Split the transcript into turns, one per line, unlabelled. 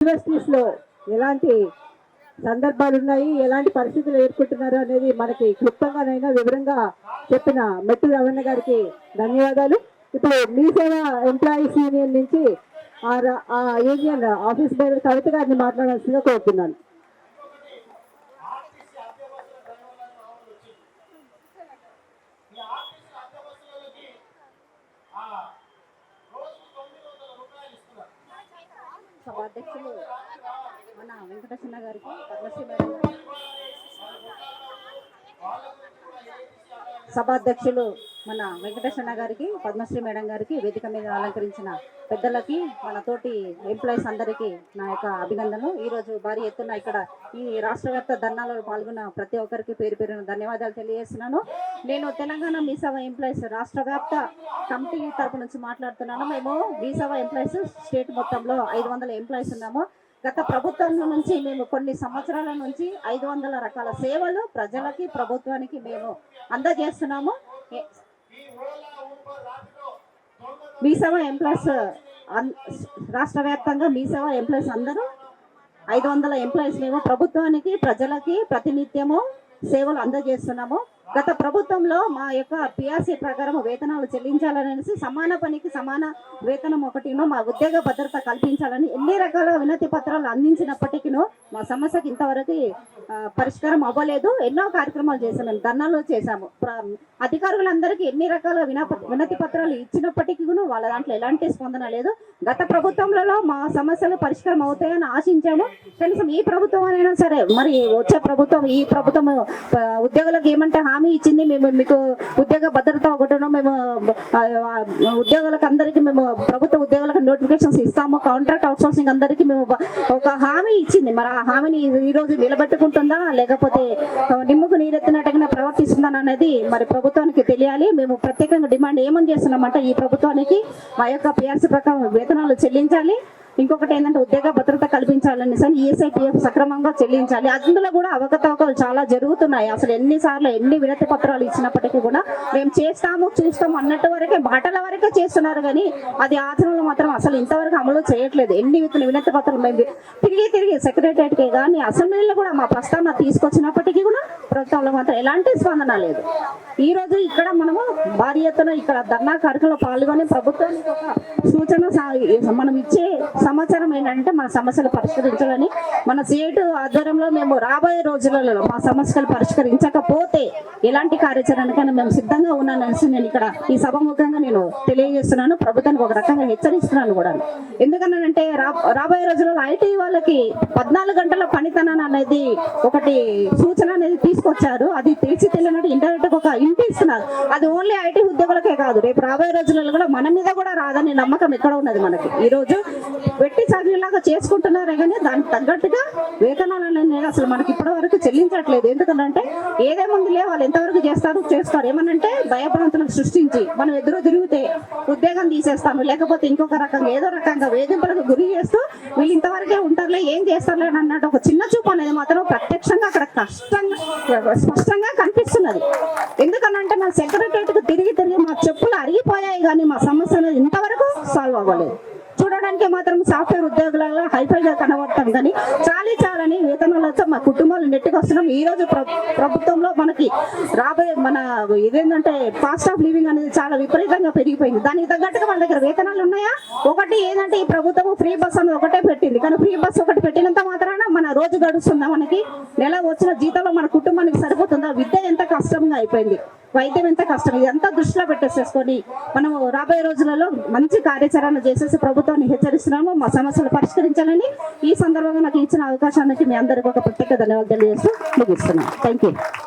యూనివర్సిటీస్లో ఎలాంటి సందర్భాలు ఉన్నాయి ఎలాంటి పరిస్థితులు ఎదుర్కొంటున్నారు అనేది మనకి క్లుప్తంగానైనా వివరంగా చెప్పిన మెట్టు రమణ గారికి ధన్యవాదాలు. ఇప్పుడు మీ సేవ ఎంప్లాయీస్ యూనియన్ నుంచి ఆ ఆ యూనియన్ ఆఫీస్ బేరర్ కవిత గారిని మాట్లాడాల్సిందిగా కోరుతున్నాను.
సభాధ్యక్షులు మన వెంకటేశ్వర గారికి పద్మశ్రీ మేడం సభాధ్యక్షులు మన వెంకటేశ్వర గారికి పద్మశ్రీ మేడం గారికి వేదిక మీద అలంకరించిన పెద్దలకి మన తోటి ఎంప్లాయీస్ అందరికీ నా యొక్క అభినందనలు. ఈరోజు భారీ ఎత్తున ఇక్కడ ఈ రాష్ట్రవ్యాప్త ధర్నాలో పాల్గొన్న ప్రతి ఒక్కరికి పేరు పేరున ధన్యవాదాలు తెలియజేస్తున్నాను. నేను తెలంగాణ మీసభ ఎంప్లాయీస్ రాష్ట్ర వ్యాప్త కమిటీ తరపు నుంచి మాట్లాడుతున్నాను. మేము మీసభ ఎంప్లాయీస్ స్టేట్ మొత్తంలో ఐదు వందల ఎంప్లాయీస్ ఉన్నాము. గత ప్రభుత్వం నుంచి మేము కొన్ని సంవత్సరాల నుంచి ఐదు వందల రకాల సేవలు ప్రజలకి ప్రభుత్వానికి మేము అందజేస్తున్నాము. ఏ- మీ సేవ ఎంప్లాయీస్ అన్- రాష్ట్ర వ్యాప్తంగా మీ సేవ ఎంప్లాయీస్ అందరూ ఐదు వందల ఎంప్లాయీస్ మేము ప్రభుత్వానికి ప్రజలకి ప్రతినిత్యము సేవలు అందజేస్తున్నాము. గత ప్రభుత్వంలో మా యొక్క పిఆర్సీ ప్రకారం వేతనాలు చెల్లించాలనేసి సమాన పనికి సమాన వేతనం ఒకటినో మా ఉద్యోగ భద్రత కల్పించాలని ఎన్ని రకాల వినతి పత్రాలు అందించినప్పటికీనో మా సమస్యకి ఇంతవరకు పరిష్కారం అవ్వలేదు. ఎన్నో కార్యక్రమాలు చేసాము మేము ధర్నాలు చేశాము. అధికారులందరికీ ఎన్ని రకాల వినతి పత్రాలు ఇచ్చినప్పటికీ కూడా వాళ్ళ దాంట్లో ఎలాంటి స్పందన లేదు. గత ప్రభుత్వంలో మా సమస్యలు పరిష్కారం అవుతాయని ఆశించాము. కనీసం ఈ ప్రభుత్వం అయినా సరే మరి వచ్చే ప్రభుత్వం ఈ ప్రభుత్వం ఉద్యోగులకు ఏమంటే హామీ ఇచ్చింది మేము మీకు ఉద్యోగ భద్రత ఒకటిను మేము ఉద్యోగులకు అందరికీ మేము ప్రభుత్వ ఉద్యోగులకు నోటిఫికేషన్స్ ఇస్తాము. కాంట్రాక్ట్ అవుట్సోర్సింగ్ అందరికీ మేము ఒక- హామీ ఇచ్చింది. మరి ఆ హామీని ఈరోజు నిలబెట్టుకుంటూ నిలబెట్టుకుంటుందా లేకపోతే నిమ్మకు నీరెత్తినట్టుగా ప్రవర్తిస్తుందా అనేది మరి ప్రభుత్వానికి తెలియాలి. మేము ప్రత్యేకంగా డిమాండ్ ఏమని చేస్తున్నామంటే ఈ ప్రభుత్వానికి మా యొక్క పిఆర్సీ ప్రకారం వేతనాలు చెల్లించాలి. ఇంకొకటి ఏంటంటే ఉద్యోగ భద్రత కల్పించాలని సార్ ఈఎస్ఐపిఎఫ్ సక్రమంగా చెల్లించాలి. అందులో కూడా అవకతవకలు చాలా జరుగుతున్నాయి. అసలు ఎన్నిసార్లు ఎన్ని వినతి పత్రాలు ఇచ్చినప్పటికీ కూడా మేము చేస్తాము చూస్తాము అన్నట్టు వరకే బాటల వరకే చేస్తున్నారు కానీ అది ఆచరణలో మాత్రం అసలు ఇంతవరకు అమలు చేయట్లేదు. ఎన్ని వినతి పత్రాలు మేము తిరిగి తిరిగి సెక్రటరియట్కి కానీ అసెంబ్లీలో కూడా మా ప్రస్తావన తీసుకొచ్చినప్పటికీ కూడా ప్రభుత్వంలో మాత్రం ఎలాంటి స్పందన లేదు. ఈ రోజు ఇక్కడ మనము భారీ ఎత్తున ఇక్కడ ధర్నా కార్యక్రమంలో పాల్గొని ప్రభుత్వానికి ఒక సూచన మనం ఇచ్చే సమాచారం ఏంటంటే మన సమస్యలు పరిష్కరించాలని మన సిఐటి ఆధ్వర్యంలో మేము రాబోయే రోజులలో మా సమస్యలు పరిష్కరించకపోతే ఎలాంటి కార్యాచరణకైనా మేము సిద్ధంగా ఉన్నాననేసి నేను ఇక్కడ ఈ సభముఖంగా నేను తెలియజేస్తున్నాను. ప్రభుత్వానికి ఒక రకంగా హెచ్చరిస్తున్నాను కూడా. ఎందుకనంటే రా రాబోయే రోజులలో ఐటీ వాళ్ళకి పద్నాలుగు గంటల పనితనం అనేది ఒకటి సూచన అనేది తీసుకొచ్చారు అది తెలిసి తెలియనట్టు ఇంటర్నెట్ ఒక ఇంటి ఇస్తున్నారు. అది ఓన్లీ ఐటీ ఉద్యోగులకే కాదు. రేపు రాబోయే రోజులలో కూడా మన మీద కూడా రాదని నమ్మకం ఎక్కడ ఉన్నది మనకి? ఈ రోజు వెట్టి చదివేలాగా చేసుకుంటున్నారే కానీ దానికి తగ్గట్టుగా వేతనాలు అనేది అసలు మనకి ఇప్పటి వరకు చెల్లించట్లేదు. ఎందుకంటే ఏదేముందిలే వాళ్ళు ఎంతవరకు చేస్తారు చేస్తారు. ఏమనంటే భయభ్రాంతులను సృష్టించి మనం ఎదురు తిరిగితే ఉద్యోగం తీసేస్తాను. లేకపోతే ఇంకొక రకంగా ఏదో రకంగా వేధింపులకు గురి చేస్తూ వీళ్ళు ఇంతవరకే ఉంటారులే ఏం చేస్తారులే అన్నట్టు ఒక చిన్న చూపు అనేది మాత్రం ప్రత్యక్షంగా అక్కడ కష్టంగా స్పష్టంగా కనిపిస్తున్నది. ఎందుకనంటే మా సెక్రటరియట్కు తిరిగి తిరిగి మా చెప్పులు అరిగిపోయాయి కానీ మా సమస్య అనేది ఇంతవరకు సాల్వ్ అవ్వలేదు. చూడడానికి మాత్రం సాఫ్ట్వేర్ ఉద్యోగులలో హైఫైగా కనబడతాం. కానీ చాలీ చాలని వేతనాలతో మా కుటుంబాలు నెట్టుకు వస్తున్నాం. ఈ రోజు ప్రభుత్వంలో మనకి రాబోయే మన ఇదేంటంటే కాస్ట్ ఆఫ్ లివింగ్ అనేది చాలా విపరీతంగా పెరిగిపోయింది. దానికి తగ్గట్టుగా మన దగ్గర వేతనాలు ఉన్నాయా? ఒకటి ఏంటంటే ఈ ప్రభుత్వం ఫ్రీ బస్ అనేది ఒకటే పెట్టింది. కానీ ఫ్రీ బస్ ఒకటి పెట్టినంత మాత్రాన మన రోజు గడుస్తుందా మనకి? నెల వచ్చిన జీతంలో మన కుటుంబానికి సరిపోతుందా? విద్య ఎంత కష్టంగా అయిపోయింది. వైద్యం ఎంత కష్టం? ఇదంతా దృష్టిలో పెట్టేసేసుకొని మనం రాబోయే రోజులలో మంచి కార్యాచరణ చేసేసి ప్రభుత్వాన్ని హెచ్చరిస్తున్నాము. మా సమస్యలు పరిష్కరించాలని ఈ సందర్భంగా నాకు ఇచ్చిన అవకాశానికి మీ అందరికీ ఒక ప్రత్యేక ధన్యవాదాలు తెలియజేస్తూ ముగిస్తున్నాను. Thank you